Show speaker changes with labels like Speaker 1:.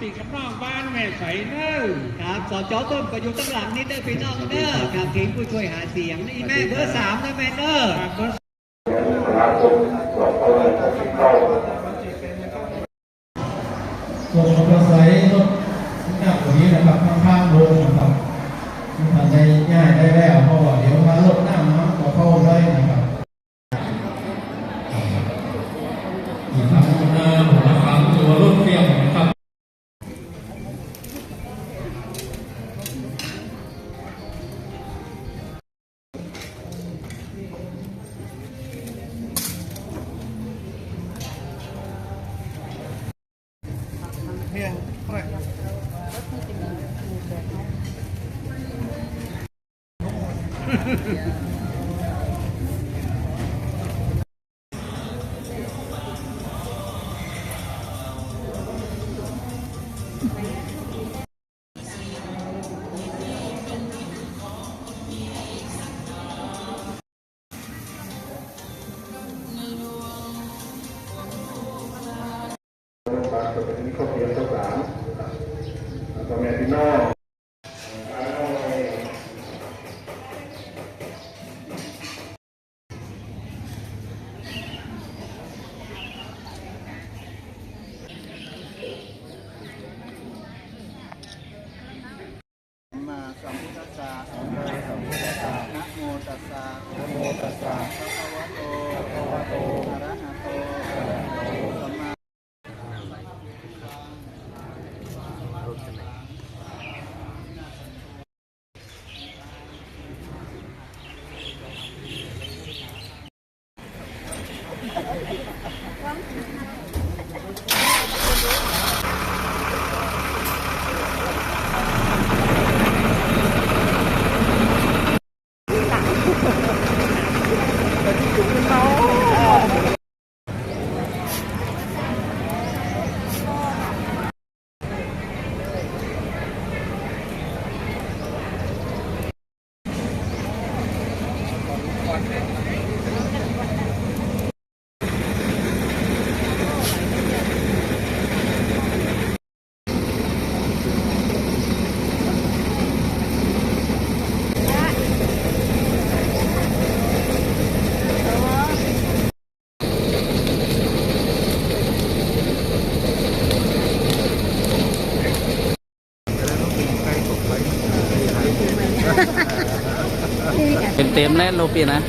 Speaker 1: ปีกับน้องบ้านแม่ใสเน้อ
Speaker 2: ครับสจต้นก็อยู่ตั้งหลังนี่เด้อพี่น้องเด้อครับทีมผู้ช่วยหาเสียงนี่แม่เบอร์สามนะแม่เด้อ
Speaker 1: ฝากเบอร์
Speaker 3: ส่วนมอเตอร์ไซค์รถหนักกว่านี้นะครับข้างๆโรงนะครับมันทำได้ง่ายได้แล้วเพราะว่าเดี๋ยวมารถหน้าน้ำก็เข้าได้นะครับอีกครั้งหน้า บา
Speaker 4: งคนเป็นข้าวเกี๊ยวข้าวสารพ่อแม่พี่น้อง
Speaker 5: มาสัมพุทธัสสะนะโม ตัสสะนะโมตัสสะภะคะวะโต Ha ha ha.
Speaker 6: เต็มแน่โลปีนะ